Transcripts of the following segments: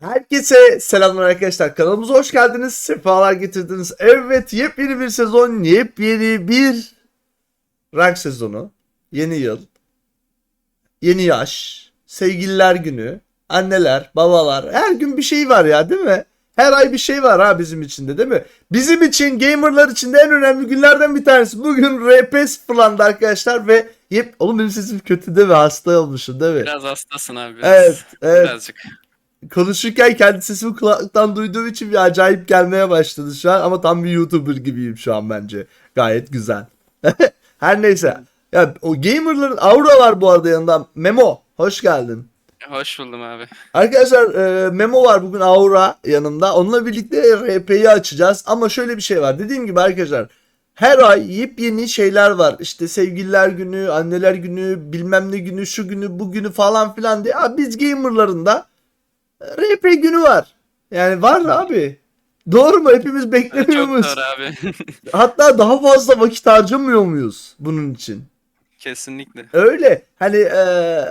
Herkese selamlar arkadaşlar. Kanalımıza hoş geldiniz. Sefalar getirdiniz. Evet yepyeni bir sezon, yepyeni bir rank sezonu. Yeni yıl. Yeni yaş. Sevgililer günü. Anneler, babalar. Her gün bir şey var ya değil mi? Her ay bir şey var ha bizim için de değil mi? Bizim için gamerlar için de en önemli günlerden bir tanesi. Bugün RP sıfırlandı arkadaşlar ve yep... Oğlum benim sesim kötü değil mi? Hasta olmuşum değil mi? Biraz hastasın abi. Biraz, Evet, evet. Birazcık. Konuşurken kendi sesimi kulaklıktan duyduğum için bir acayip gelmeye başladı şu an ama tam bir YouTuber gibiyim şu an bence. Gayet güzel. Her neyse. Ya o gamerların aura var bu arada yanında. Memo hoş geldin. Hoş buldum abi. Arkadaşlar e, Memo var bugün Aura yanımda. Onunla birlikte RP'yi açacağız. Ama şöyle bir şey var. Dediğim gibi arkadaşlar her ay yepyeni şeyler var. İşte sevgililer günü, anneler günü, bilmem ne günü, şu günü, bu günü falan filan diye. Abi biz gamerların da RP günü var. Yani var abi. Doğru mu? Hepimiz beklemiyor Çok muyuz? doğru abi. Hatta daha fazla vakit harcamıyor muyuz bunun için? Kesinlikle. Öyle. Hani eee,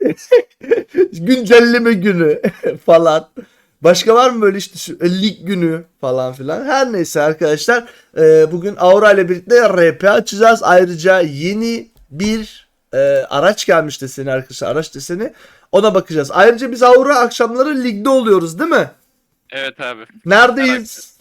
hani güncelleme günü falan. Başka var mı böyle işte şu lig günü falan filan. Her neyse arkadaşlar. eee, bugün Aura ile birlikte RP açacağız. Ayrıca yeni bir eee, araç gelmiş deseni arkadaşlar. Araç deseni. Ona bakacağız. Ayrıca biz Aura akşamları ligde oluyoruz değil mi? Evet abi. Neredeyiz?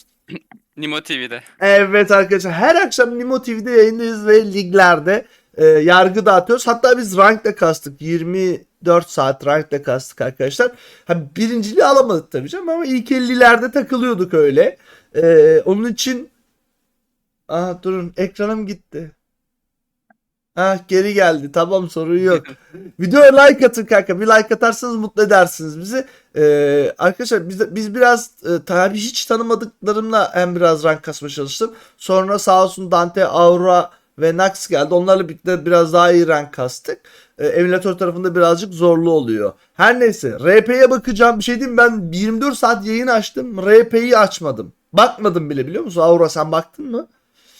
Nimo TV'de. Evet arkadaşlar her akşam Nimo TV'de yayındayız ve liglerde e, yargı dağıtıyoruz. Hatta biz rankle kastık. 24 saat rankle kastık arkadaşlar. Ha, birinciliği alamadık tabii canım ama ilk 50'lerde takılıyorduk öyle. E, onun için Aa durun ekranım gitti. Ha geri geldi. Tamam sorun yok. Videoya like atın kanka. Bir like atarsanız mutlu edersiniz bizi. Ee, arkadaşlar biz, biz biraz e, tabii hiç tanımadıklarımla hem biraz rank kasmaya çalıştım. Sonra sağ olsun Dante, Aura ve Nax geldi. Onlarla birlikte biraz daha iyi rank kastık. Ee, emülatör tarafında birazcık zorlu oluyor. Her neyse RP'ye bakacağım. Bir şey diyeyim ben 24 saat yayın açtım. RP'yi açmadım. Bakmadım bile biliyor musun? Aura sen baktın mı?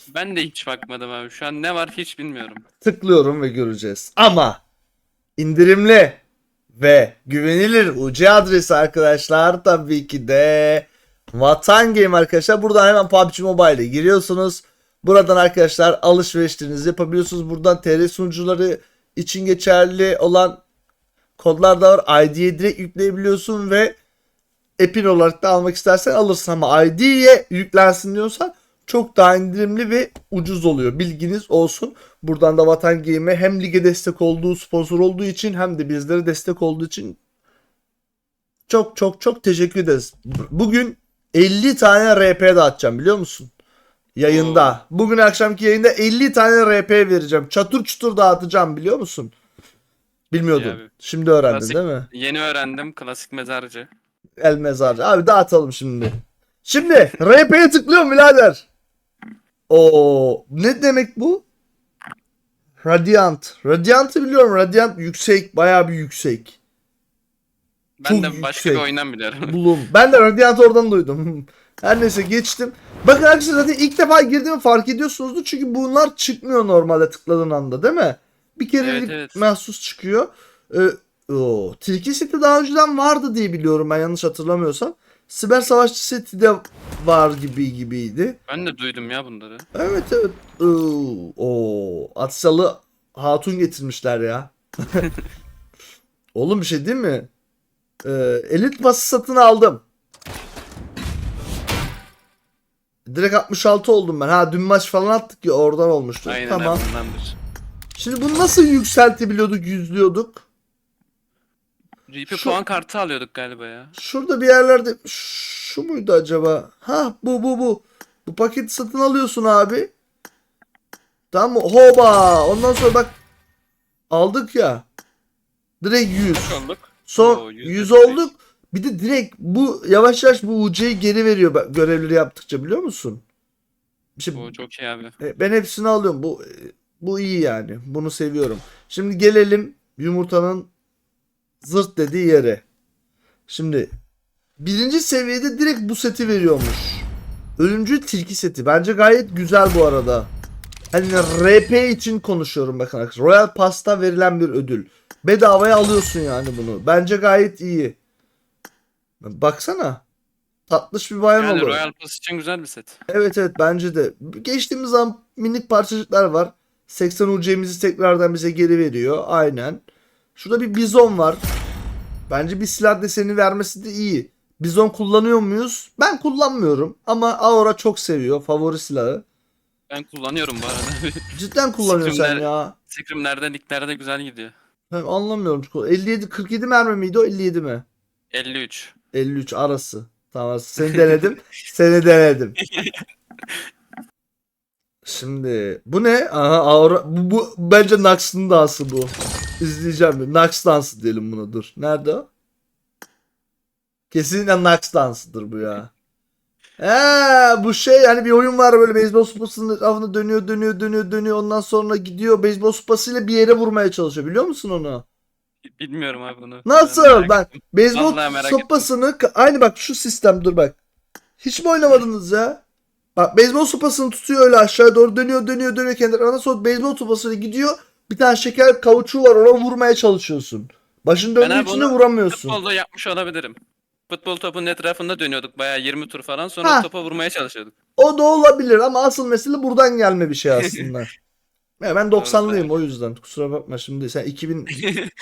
Ben de hiç bakmadım abi. Şu an ne var hiç bilmiyorum. tıklıyorum ve göreceğiz. Ama indirimli ve güvenilir UC adresi arkadaşlar tabii ki de Vatan Game arkadaşlar. Buradan hemen PUBG Mobile'e giriyorsunuz. Buradan arkadaşlar alışverişlerinizi yapabiliyorsunuz. Buradan TR sunucuları için geçerli olan kodlar da var. ID'ye direkt yükleyebiliyorsun ve Epin olarak da almak istersen alırsın ama ID'ye yüklensin diyorsan çok daha indirimli ve ucuz oluyor. Bilginiz olsun. Buradan da Vatan Game'e hem lige destek olduğu, sponsor olduğu için hem de bizlere destek olduğu için çok çok çok teşekkür ederiz. Bugün 50 tane RP dağıtacağım biliyor musun? Yayında. Bugün akşamki yayında 50 tane RP vereceğim. Çatır çutur dağıtacağım biliyor musun? Bilmiyordum. Abi. Şimdi öğrendin Klasik. değil mi? Yeni öğrendim. Klasik mezarcı. El mezarcı. Abi dağıtalım şimdi. Şimdi RP'ye tıklıyorum birader. O ne demek bu? Radiant. Radiant'ı biliyorum. Radiant yüksek. Bayağı bir yüksek. Ben Çok de başka bir yüksek. oyundan biliyorum. Bulum. Ben de Radiant oradan duydum. Her neyse geçtim. Bakın arkadaşlar zaten ilk defa girdiğimi fark ediyorsunuzdur. Çünkü bunlar çıkmıyor normalde tıkladığın anda değil mi? Bir kerelik Evet, evet. mahsus çıkıyor. Ee, o, Tilki seti daha önceden vardı diye biliyorum ben yanlış hatırlamıyorsam. Siber savaşçı seti de var gibi gibiydi. Ben de duydum ya bunları. Evet evet. Oo, Atsalı hatun getirmişler ya. Oğlum bir şey değil mi? Ee, elit bası satın aldım. Direkt 66 oldum ben. Ha dün maç falan attık ya oradan olmuştu. Aynen tamam. Şimdi bunu nasıl yükseltebiliyorduk, yüzlüyorduk? RP Şu- puan kartı alıyorduk galiba ya. Şurada bir yerlerde şu muydu acaba? Ha bu bu bu. Bu paketi satın alıyorsun abi. Tamam mı? Hoba. Ondan sonra bak aldık ya. Direkt 100. Kaç olduk? Son Oo, 100, 100 olduk. Bir de direkt bu yavaş yavaş bu UC'yi geri veriyor bak, görevleri yaptıkça biliyor musun? İşte Bu çok iyi abi. e, ben hepsini alıyorum. Bu e, bu iyi yani. Bunu seviyorum. Şimdi gelelim yumurtanın zırt dediği yere. Şimdi birinci seviyede direkt bu seti veriyormuş. Ölümcül tilki seti. Bence gayet güzel bu arada. Hani RP için konuşuyorum bakın arkadaşlar. Royal Pass'ta verilen bir ödül. Bedavaya alıyorsun yani bunu. Bence gayet iyi. Baksana. Tatlış bir bayan Yani olur. Royal Pass için güzel bir set. Evet evet bence de. Geçtiğimiz zaman minik parçacıklar var. 80 UC'mizi tekrardan bize geri veriyor. Aynen. Şurada bir bizon var. Bence bir silah deseni vermesi de iyi. Bizon kullanıyor muyuz? Ben kullanmıyorum. Ama Aura çok seviyor. Favori silahı. Ben kullanıyorum bu arada. Cidden kullanıyorsun sen ya. Scrimlerde, liglerde güzel gidiyor. Ben anlamıyorum. 57 47 mermi miydi o 57 mi? 53. 53 arası. Tamam seni denedim. seni denedim. Şimdi bu ne? Aha Aura bu, bu bence Nax'ın dansı bu. İzleyeceğim bir. Nax dansı diyelim buna dur. Nerede o? Kesinlikle Nax dansıdır bu ya. He bu şey hani bir oyun var böyle beyzbol sopasının etrafında dönüyor dönüyor dönüyor dönüyor ondan sonra gidiyor beyzbol sopasıyla bir yere vurmaya çalışıyor biliyor musun onu? Bilmiyorum abi bunu. Nasıl? Ben beyzbol sopasını aynı bak şu sistem dur bak. Hiç mi oynamadınız ya? Bak beyzbol sopasını tutuyor öyle aşağı doğru dönüyor dönüyor dönüyor kendi tarafına sonra beyzbol sopasıyla gidiyor. Bir tane şeker kavuçuğu var ona vurmaya çalışıyorsun. Başın döndüğü için de vuramıyorsun. Futbolda yapmış olabilirim. Futbol topunun etrafında dönüyorduk bayağı 20 tur falan sonra Ha. topa vurmaya çalışıyorduk. O da olabilir ama asıl mesele buradan gelme bir şey aslında. ya ben 90'lıyım o yüzden kusura bakma şimdi sen 2000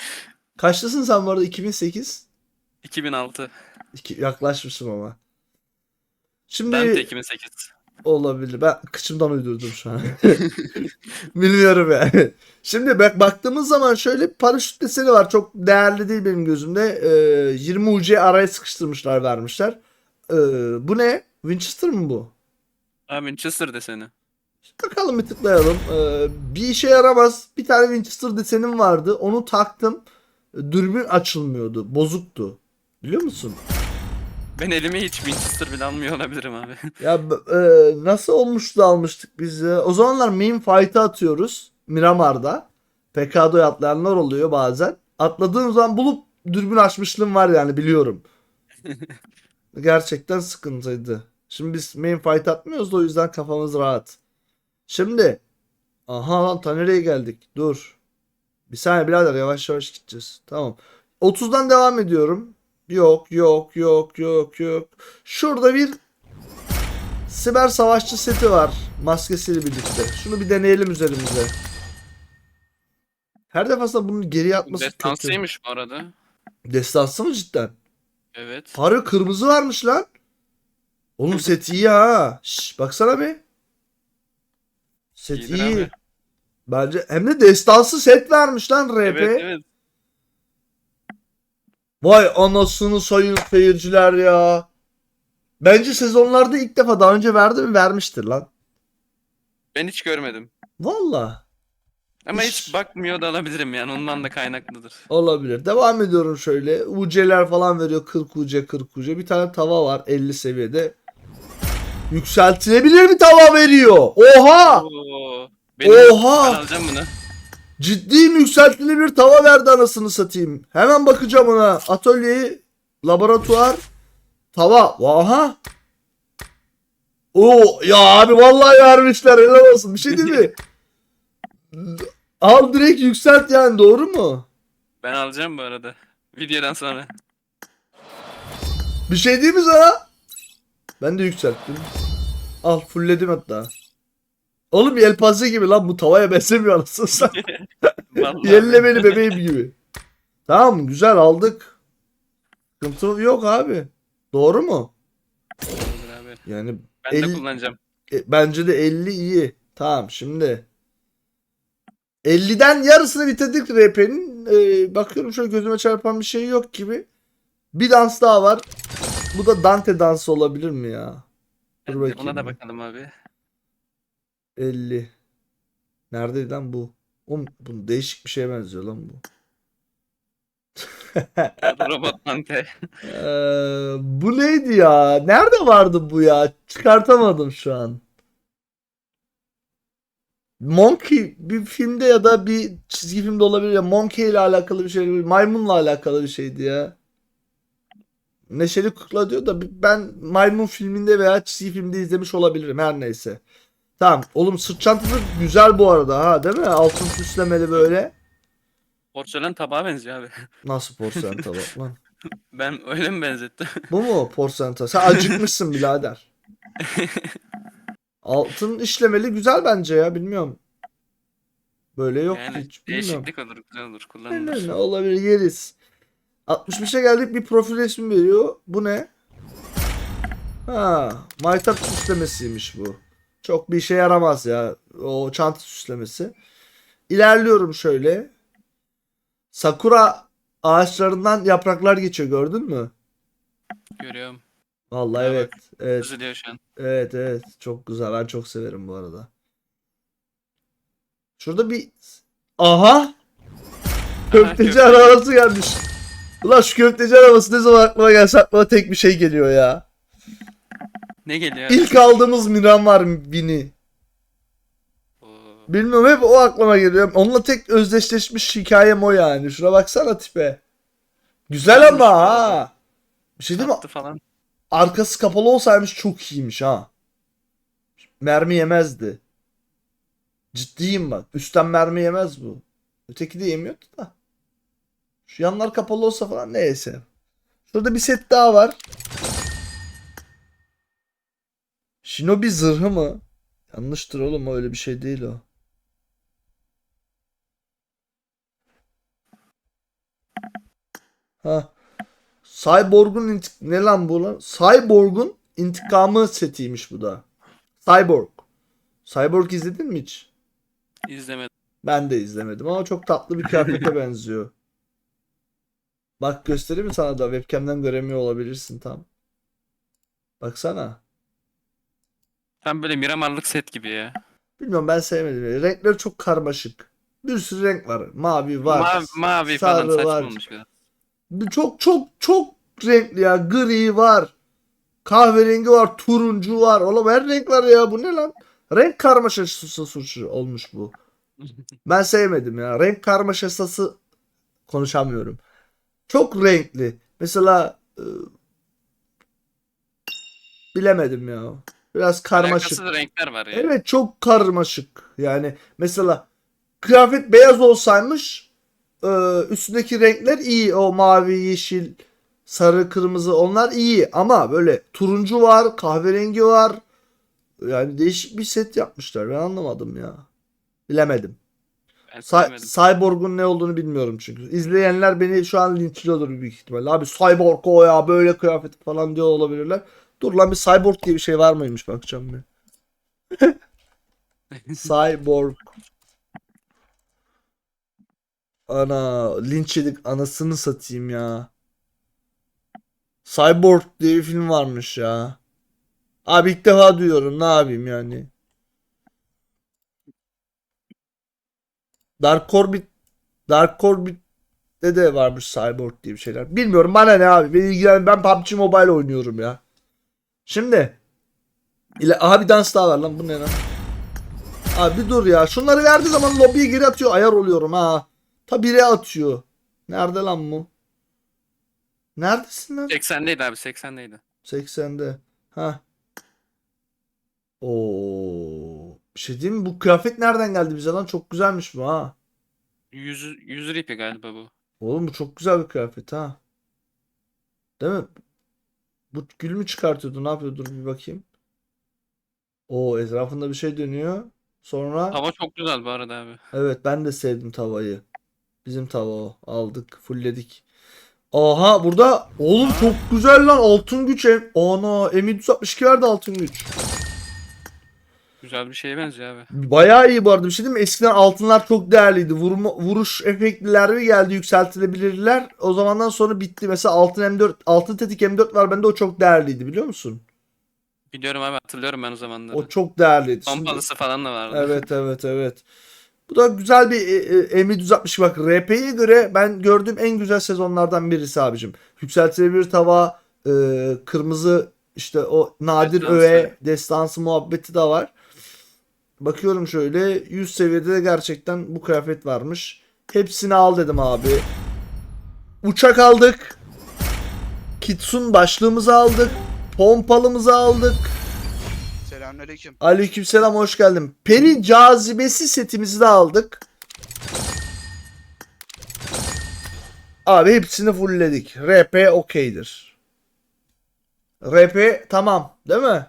kaçlısın sen bu arada 2008? 2006. İki, yaklaşmışım ama. Şimdi Ben de 2008. Olabilir. Ben kıçımdan uydurdum şu an. Bilmiyorum yani. Şimdi bak baktığımız zaman şöyle bir paraşüt deseni var. Çok değerli değil benim gözümde. Ee, 20 UC araya sıkıştırmışlar vermişler. Ee, bu ne? Winchester mı bu? Abi Manchester deseni. Bakalım bir tıklayalım. Ee, bir işe yaramaz. Bir tane Winchester desenim vardı. Onu taktım. Dürbün açılmıyordu. Bozuktu. Biliyor musun? Ben elime hiç Manchester bile almıyor olabilirim abi. Ya e, nasıl olmuştu da almıştık biz ya? O zamanlar main fight'a atıyoruz. Miramar'da. PK'da atlayanlar oluyor bazen. Atladığım zaman bulup dürbün açmışlığım var yani biliyorum. Gerçekten sıkıntıydı. Şimdi biz main fight atmıyoruz da o yüzden kafamız rahat. Şimdi. Aha lan ta nereye geldik? Dur. Bir saniye birader yavaş yavaş gideceğiz. Tamam. 30'dan devam ediyorum. Yok yok yok yok yok. Şurada bir Siber savaşçı seti var maskesiyle birlikte. Şunu bir deneyelim üzerimize. Her defasında bunu geriye atması kötü. Destansıymış bu arada. Destansı mı cidden? Evet. Harbi kırmızı varmış lan. Oğlum set iyi ha. Şş, baksana bir. Set İyidir iyi. abi. Bence hem de destansı set vermiş lan RP. Evet evet. Vay anasını sayın seyirciler ya. Bence sezonlarda ilk defa daha önce verdi mi? Vermiştir lan. Ben hiç görmedim. Valla. Ama Hiç- hiç bakmıyor da olabilirim yani ondan da kaynaklıdır. Olabilir. Devam ediyorum şöyle. UC'ler falan veriyor. 40 UC 40 UC. Bir tane tava var 50 seviyede. Yükseltilebilir bir tava veriyor. Oha! Oo. Benim, Oha! Ben alacağım bunu. Ciddiyim yükseltilebilir tava verdi anasını satayım. Hemen bakacağım ona. Atölyeyi, laboratuvar, tava. Oha! Oo ya abi vallahi vermişler helal olsun. Bir şey değil mi? Al direkt yükselt yani doğru mu? Ben alacağım bu arada. Videodan sonra. Bir şey değil mi sana? Ben de yükselttim. Al fullledim hatta. Oğlum yelpaze gibi lan bu tavaya benzemiyor anasını satayım. Vallahi. Yellemeli bebeğim gibi. Tamam güzel aldık. Sıkıntı yok abi. Doğru mu? Olur abi. Yani Ben de kullanacağım. e, bence de 50 iyi. Tamam şimdi. 50'den yarısını bitirdik RP'nin. Ee, bakıyorum şöyle gözüme çarpan bir şey yok gibi. Bir dans daha var. Bu da Dante dansı olabilir mi ya? Dur Ona bakayım. da bakalım abi. 50. Neredeydi lan bu? Oğlum bu değişik bir şeye benziyor lan bu. Robot Dante. Ee, bu neydi ya? Nerede vardı bu ya? Çıkartamadım şu an. Monkey bir filmde ya da bir çizgi filmde olabilir ya. Monkey ile alakalı bir şey, maymunla alakalı bir şeydi ya. Neşeli Kukla diyor da ben maymun filminde veya çizgi filmde izlemiş olabilirim her neyse. Tamam. Oğlum sırt çantası güzel bu arada ha değil mi? Altın süslemeli böyle. Porselen tabağa benziyor abi. Nasıl porselen tabak lan? Ben öyle mi benzettim? Bu mu porsenta? Sen acıkmışsın birader. Altın işlemeli güzel bence ya bilmiyorum. Böyle yok yani hiç bilmiyorum. değişiklik olur, güzel olur, Ne, kullanılır. ne olabilir yeriz. 65'e geldik bir profil resmi veriyor. Bu ne? Ha, maytap süslemesiymiş bu. Çok bir işe yaramaz ya. O çanta süslemesi. İlerliyorum şöyle. Sakura ağaçlarından yapraklar geçiyor gördün mü? Görüyorum. Vallahi evet. Evet. Üzülüyor şu an. Evet evet. Çok güzel. Ben çok severim bu arada. Şurada bir... Aha! Köfteci köfteci. arabası gelmiş. Ulan şu köfteci arabası ne zaman aklıma gelse aklıma tek bir şey geliyor ya. Ne geliyor? İlk aldığımız Miramar Bini. Bilmiyorum hep o aklıma geliyor. Onunla tek özdeşleşmiş hikayem o yani. Şuna baksana tipe. Güzel ama Güzelmiş bu ha. Bir şey değil mi? Falan. Arkası kapalı olsaymış çok iyiymiş ha. Mermi yemezdi. Ciddiyim bak. Üstten mermi yemez bu. Öteki de yemiyordu da. Şu yanlar kapalı olsa falan neyse. Şurada bir set daha var. Shinobi zırhı mı? Yanlıştır oğlum öyle bir şey değil o. Ha. Cyborg'un ne lan bu lan? Cyborg'un intikamı setiymiş bu da. Cyborg. Cyborg izledin mi hiç? İzlemedim. Ben de izlemedim ama çok tatlı bir kıyafete benziyor. Bak göstereyim mi sana da webcam'den göremiyor olabilirsin tam. Baksana. Tam böyle Miramarlık set gibi ya. Bilmiyorum ben sevmedim. Renkleri çok karmaşık. Bir sürü renk var. Mavi var. mavi, mavi falan sarı saçma var. olmuş biraz. Çok çok çok renkli ya. Gri var. Kahverengi var. Turuncu var. Oğlum her renk var ya. Bu ne lan? Renk karmaşası suçu olmuş bu. Ben sevmedim ya. Renk karmaşası konuşamıyorum. Çok renkli. Mesela e, bilemedim ya. Biraz karmaşık. Alakasız renkler var ya. Evet çok karmaşık. Yani mesela kıyafet beyaz olsaymış e, üstündeki renkler iyi. O mavi, yeşil, sarı, kırmızı onlar iyi. Ama böyle turuncu var, kahverengi var. Yani değişik bir set yapmışlar. Ben anlamadım ya. Bilemedim. Sevmedim. Cyborg'un ne olduğunu bilmiyorum çünkü. İzleyenler beni şu an linçliyordur büyük ihtimalle. Abi Cyborg o ya böyle kıyafet falan diyor olabilirler. Dur lan bir Cyborg diye bir şey var mıymış bakacağım bir. Cyborg. Ana linç yedik anasını satayım ya. Cyborg diye bir film varmış ya. Abi ilk defa duyuyorum ne yapayım yani. Dark Orbit Dark Orbit'te de varmış Cyborg diye bir şeyler. Bilmiyorum bana ne abi. Beni ilgilen ben PUBG Mobile oynuyorum ya. Şimdi ile aha bir dans daha var lan bu ne lan? Abi bir dur ya. Şunları verdiği zaman lobiye geri atıyor. Ayar oluyorum ha. Ta biri atıyor. Nerede lan bu? Neredesin lan? 80'deydi abi 80'deydi. 80'de. Ha. Oo. Bir şey diyeyim mi? Bu kıyafet nereden geldi bize lan? Çok güzelmiş bu ha. 100, 100 ripi galiba bu. Oğlum bu çok güzel bir kıyafet ha. Değil mi? Bu gül mü çıkartıyordu? Ne yapıyordu? Dur bir bakayım. O etrafında bir şey dönüyor. Sonra Hava çok güzel bu arada abi. evet ben de sevdim tavayı. Bizim tava o. Aldık, fullledik. Aha burada oğlum çok güzel lan altın güç. em- Ana M762 verdi altın güç. Güzel bir şeye benziyor abi. Bayağı iyi bu arada bir şey değil mi? Eskiden altınlar çok değerliydi. Vurma, vuruş efektliler bir geldi yükseltilebilirler. O zamandan sonra bitti. Mesela altın M4, altın tetik M4 var bende o çok değerliydi biliyor musun? Biliyorum abi hatırlıyorum ben o zamanları. O çok değerliydi. Şimdi- Pompalısı falan da vardı. Evet evet evet. Bu da güzel bir e, e, M762 bak RP'ye göre ben gördüğüm en güzel sezonlardan birisi abicim. Yükseltilebilir tava, e, kırmızı işte o nadir Destansı. öğe destansı muhabbeti de var. Bakıyorum şöyle 100 seviyede de gerçekten bu kıyafet varmış. Hepsini al dedim abi. Uçak aldık. Kitsun başlığımızı aldık. Pompalımızı aldık. Selamünaleyküm. Aleykümselam hoş geldin. Peri cazibesi setimizi de aldık. Abi hepsini fullledik. RP okeydir. RP tamam değil mi?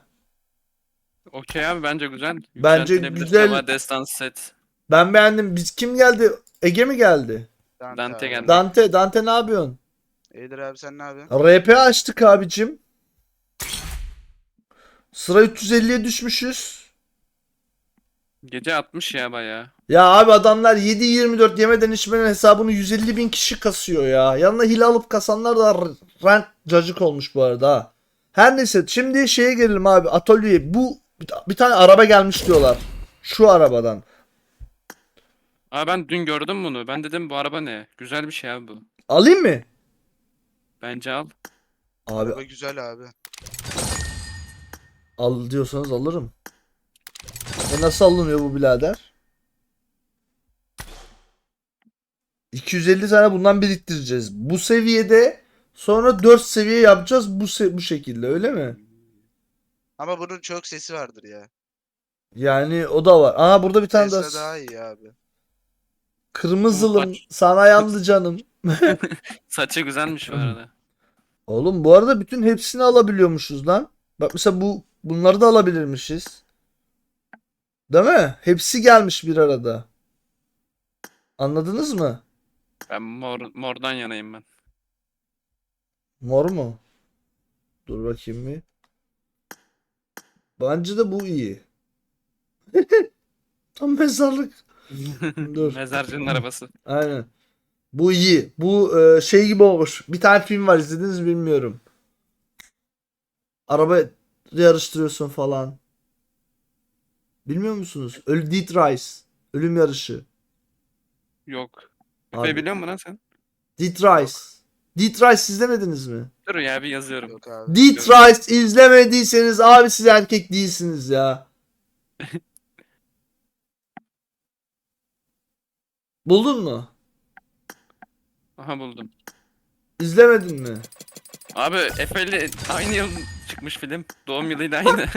Okey abi bence güzel. Bence Yükseltilebilir. güzel. Ama destan set. Ben beğendim. Biz kim geldi? Ege mi geldi? Dante abi. geldi. Dante, Dante ne yapıyorsun? İyidir abi sen ne yapıyorsun? RP açtık abicim. Sıra 350'ye düşmüşüz. Gece 60 ya bayağı. Ya abi adamlar 7-24 yemeden içmeden hesabını 150 bin kişi kasıyor ya. Yanına hile alıp kasanlar da r- rank cacık olmuş bu arada ha. Her neyse şimdi şeye gelelim abi atölyeye. Bu bir, bir tane araba gelmiş diyorlar. Şu arabadan. Abi ben dün gördüm bunu. Ben dedim bu araba ne? Güzel bir şey abi bu. Alayım mı? Bence al. Abi Araba güzel abi. al diyorsanız alırım. E nasıl alınıyor bu birader? 250 tane bundan biriktireceğiz. Bu seviyede sonra 4 seviye yapacağız bu se- bu şekilde öyle mi? Ama bunun çok sesi vardır ya. Yani o da var. Aa burada bir tane daha. Tesla daha iyi abi. Kırmızılım sana yandı canım. Saçı güzelmiş bu arada. Oğlum bu arada bütün hepsini alabiliyormuşuz lan. Bak mesela bu bunları da alabilirmişiz. Değil mi? Hepsi gelmiş bir arada. Anladınız mı? Ben mor, mordan yanayım ben. Mor mu? Dur bakayım bir. Bence de bu iyi. Tam mezarlık. Dur. Mezarcının arabası. Aynen. Bu iyi. Bu e, şey gibi olmuş. Bir tane film var izlediniz mi bilmiyorum. Araba yarıştırıyorsun falan. Bilmiyor musunuz? Ölü Death Race. Ölüm yarışı. Yok. Abi. Efe biliyor musun lan sen? Death Race. Death Race izlemediniz mi? Dur ya bir yazıyorum. Yok abi. İzlemediyseniz abi siz erkek değilsiniz ya. Buldun mu? Aha buldum. İzlemedin mi? Abi Efe'yle aynı yıl çıkmış film. Doğum yılıyla aynı.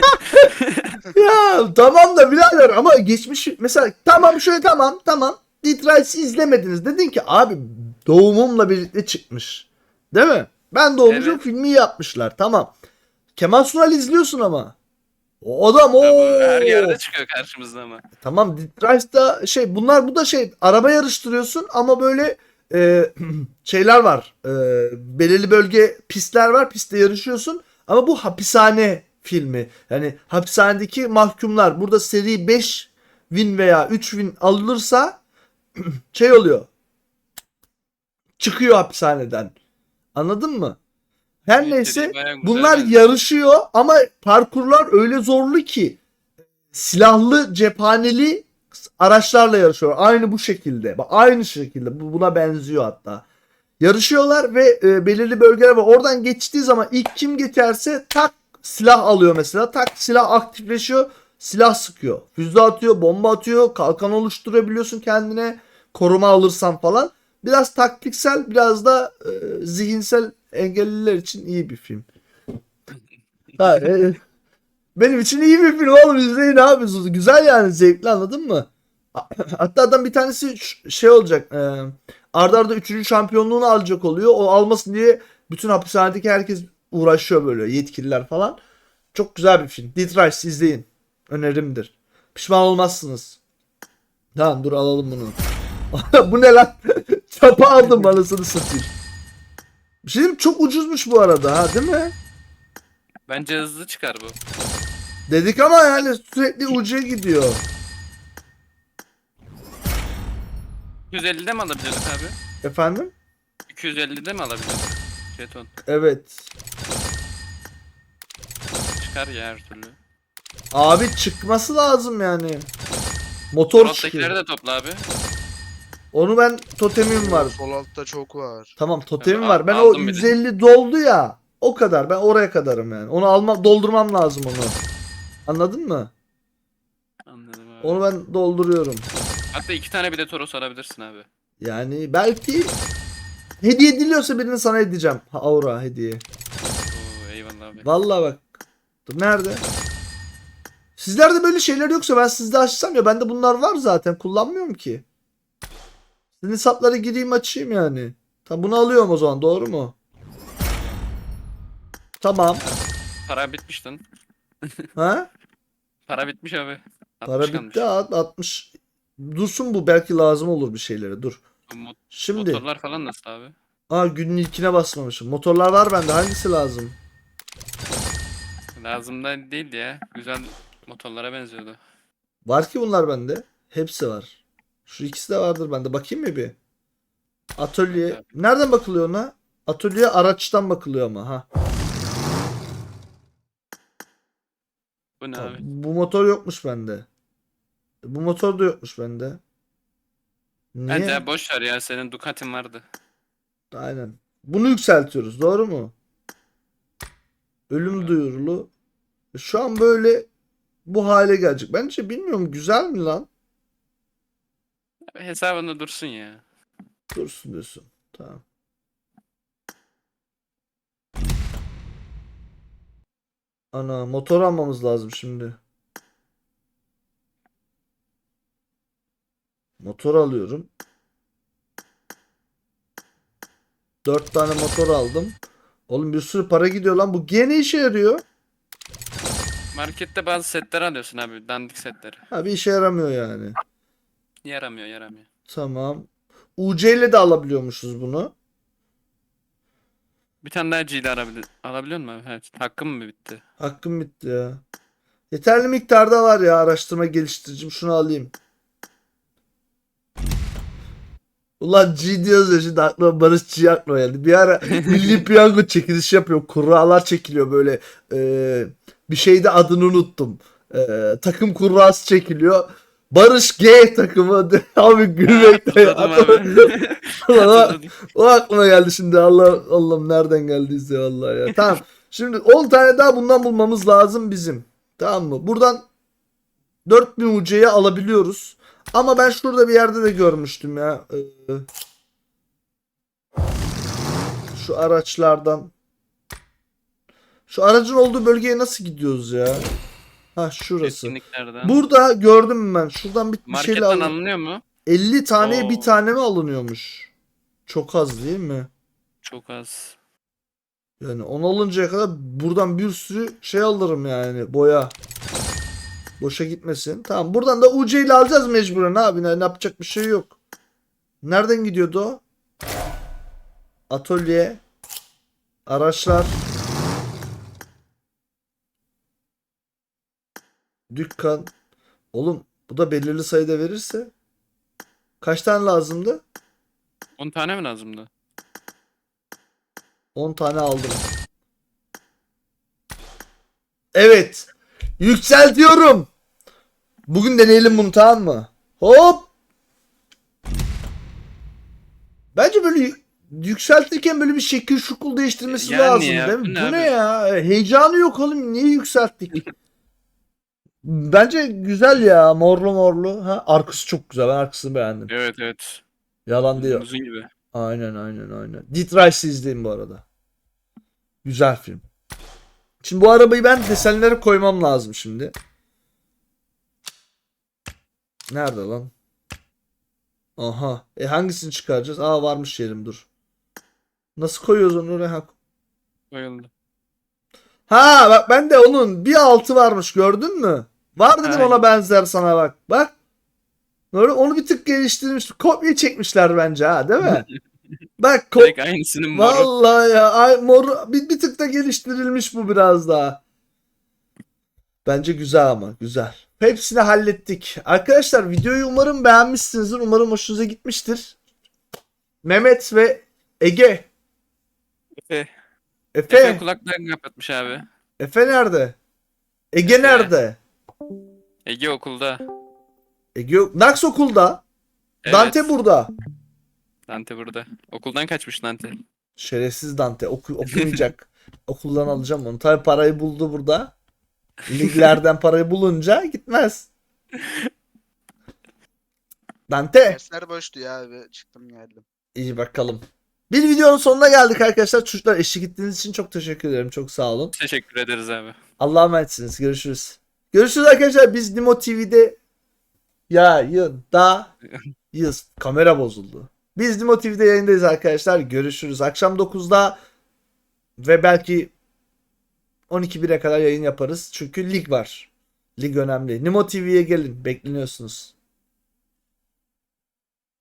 Ya tamam da birader ama geçmiş mesela tamam şöyle tamam tamam Detroit'i izlemediniz. Dedin ki abi doğumumla birlikte çıkmış. Değil mi? Ben doğmuşum Evet. filmi yapmışlar. Tamam. Kemal Sunal izliyorsun ama. O adam o. Her yerde çıkıyor karşımızda ama. Tamam Detroit'ta şey bunlar bu da şey araba yarıştırıyorsun ama böyle e, şeyler var. E, belirli bölge pistler var. Pistte yarışıyorsun ama bu hapishane filmi. Yani hapishanedeki mahkumlar burada seri 5 win veya 3 win alınırsa şey oluyor. Çıkıyor hapishaneden. Anladın mı? Her Evet, neyse bunlar yarışıyor ama parkurlar öyle zorlu ki silahlı cephaneli araçlarla yarışıyor. Aynı bu şekilde. Aynı şekilde. Bu buna benziyor hatta. Yarışıyorlar ve e, belirli bölgeler var. Oradan geçtiği zaman ilk kim geçerse tak silah alıyor mesela. Tak silah aktifleşiyor. Silah sıkıyor. Füze atıyor, bomba atıyor, kalkan oluşturabiliyorsun kendine. Koruma alırsan falan. Biraz taktiksel, biraz da e, zihinsel engelliler için iyi bir film. Ha, e, benim için iyi bir film oğlum izleyin abi. Güzel yani zevkli anladın mı? Hatta adam bir tanesi şey olacak. E, arda arda 3. şampiyonluğunu alacak oluyor. O almasın diye bütün hapishanedeki herkes uğraşıyor böyle yetkililer falan. Çok güzel bir film. Race izleyin. Önerimdir. Pişman olmazsınız. Tamam dur alalım bunu. bu ne lan? Çapa aldım anasını satayım. Bir şey diyeyim çok ucuzmuş bu arada ha değil mi? Bence hızlı çıkar bu. Dedik ama yani sürekli ucuya gidiyor. 250'de mi alabiliyorduk abi? Efendim? 250'de mi alabiliyorduk? Jeton. Evet. Çıkar ya her türlü. Abi çıkması lazım yani. Motor Rottakileri çıkıyor. de topla abi. Onu ben totemim var. Sol altta çok var. Tamam totemim Al- var. Ben o aldım bile. 150 doldu ya. O kadar. Ben oraya kadarım yani. Onu alma doldurmam lazım onu. Anladın mı? Anladım abi. Onu ben dolduruyorum. Hatta iki tane bile Toros alabilirsin abi. Yani belki hediye ediliyorsa birini sana edeceğim. Ha, Aura hediye. Oo eyvallah abi. Vallahi bak. Dur nerede? Sizlerde böyle şeyler yoksa ben sizde açsam ya bende bunlar var zaten kullanmıyorum ki. Sizin hesaplara gireyim açayım yani. Tamam bunu alıyorum o zaman doğru mu? Tamam. Para bitmiş lan. Ha? Para bitmiş abi. Para 60 bitti kalmış. at 60. Dursun bu belki lazım olur bir şeylere dur. Bu mot- Şimdi Motorlar falan nasıl abi? aa günün ilkine basmamışım. Motorlar var bende hangisi lazım? Lazım da değildi ya. Güzel motorlara benziyordu. Var ki bunlar bende. Hepsi var. Şu ikisi de vardır bende. Bakayım mı bir? Atölye. Nereden bakılıyor ona? Atölye araçtan bakılıyor ama ha. Bu ne Tamam, abi? Bu motor yokmuş bende. Bu motor da yokmuş bende. Niye? Bence boş ver ya senin Ducati'in vardı. Aynen. Bunu yükseltiyoruz. Doğru mu? Ölüm Evet. duyurulu. Şu an böyle bu hale gelecek. Bence bilmiyorum güzel mi lan? Abi Hesabında dursun ya. Dursun diyorsun. Tamam. Ana motor almamız lazım şimdi. Motor alıyorum. Dört tane motor aldım. Oğlum bir sürü para gidiyor lan. Bu gene işe yarıyor. Markette bazı setler alıyorsun abi. Dandik setleri. Ha bir işe yaramıyor yani. Yaramıyor yaramıyor. Tamam. UC ile de alabiliyormuşuz bunu. Bir tane daha G'de alabilir, alabiliyor musun? Evet. Hakkım mı bitti? Hakkım bitti ya. Yeterli miktarda var ya araştırma geliştiricim. Şunu alayım. Ulan G diyoruz ya şimdi aklıma Barış G aklıma geldi. Bir ara Milli Piyango çekilişi yapıyor. Kurralar çekiliyor böyle. Ee, bir şeyde adını unuttum. Ee, takım kurrası çekiliyor. Barış G takımı. Abi abi. Ulan o aklıma geldi şimdi. Allah Allah'ım nereden geldiyse vallahi ya. Tamam. Şimdi 10 tane daha bundan bulmamız lazım bizim. Tamam mı? Buradan 4000 UC'ye alabiliyoruz. Ama ben şurada bir yerde de görmüştüm ya. Ee, şu araçlardan. Şu aracın olduğu bölgeye nasıl gidiyoruz ya? Ha şurası. Etkinliklerden. Burada gördüm ben. Şuradan bir, bir şeyle Marketten al- alınıyor mu? 50 taneye Oo. bir tane mi alınıyormuş? Çok az değil mi? Çok az. Yani 10 alıncaya kadar buradan bir sürü şey alırım yani boya. Boşa gitmesin. Tamam buradan da UC ile alacağız mecburen abi. Ne, ne yapacak bir şey yok. Nereden gidiyordu o? Atölye. Araçlar. Dükkan. Oğlum bu da belirli sayıda verirse. Kaç tane lazımdı? 10 tane mi lazımdı? 10 tane aldım. Evet. Yükseltiyorum. Bugün deneyelim bunu tamam mı? Hop. Bence böyle yü- yükseltirken böyle bir şekil şukul değiştirmesi Yani lazım ya, değil bu mi? ne Bu ne ya? Heyecanı yok oğlum. Niye yükselttik? Bence güzel ya. Morlu morlu. Ha, arkası çok güzel. Ben arkasını beğendim. Evet evet. Yalan değil. Uzun gibi. Aynen aynen aynen. Dead Rise'ı izleyin bu arada. Güzel film. Şimdi bu arabayı ben desenlere koymam lazım şimdi. Nerede lan? Aha. E hangisini çıkaracağız? Aa varmış yerim dur. Nasıl koyuyoruz onu oraya? Koyuldu. Ha bak ben de onun bir altı varmış gördün mü? Var dedim Aynen. ona benzer sana bak. Bak. Böyle onu bir tık geliştirmiş. Kopya çekmişler bence ha değil mi? Bak ko- Direkt aynısının moru. Vallahi ya ay, mor bir, bir tık da geliştirilmiş bu biraz daha. Bence güzel ama güzel. Hepsini hallettik. Arkadaşlar videoyu umarım beğenmişsinizdir. Umarım hoşunuza gitmiştir. Mehmet ve Ege. Efe. Efe. Efe kulaklarını kapatmış abi. Efe nerede? Ege Efe. nerede? Ege okulda. Ege yok. Nax okulda. Evet. Dante burada. Dante burada. Okuldan kaçmış Dante. Şerefsiz Dante oku, okumayacak. Okuldan alacağım onu. Tabii parayı buldu burada. Liglerden parayı bulunca gitmez. Dante. Dersler boştu ya abi. Çıktım geldim. İyi bakalım. Bir videonun sonuna geldik arkadaşlar. Çocuklar eşlik ettiğiniz için çok teşekkür ederim. Çok sağ olun. Teşekkür ederiz abi. Allah'a emanetsiniz. Görüşürüz. Görüşürüz arkadaşlar. Biz Nimo TV'de yayındayız. Kamera bozuldu. Biz Nimo TV'de yayındayız arkadaşlar. Görüşürüz. Akşam 9'da ve belki 12-1'e kadar yayın yaparız. Çünkü lig var. Lig önemli. Nimo TV'ye gelin. Bekleniyorsunuz.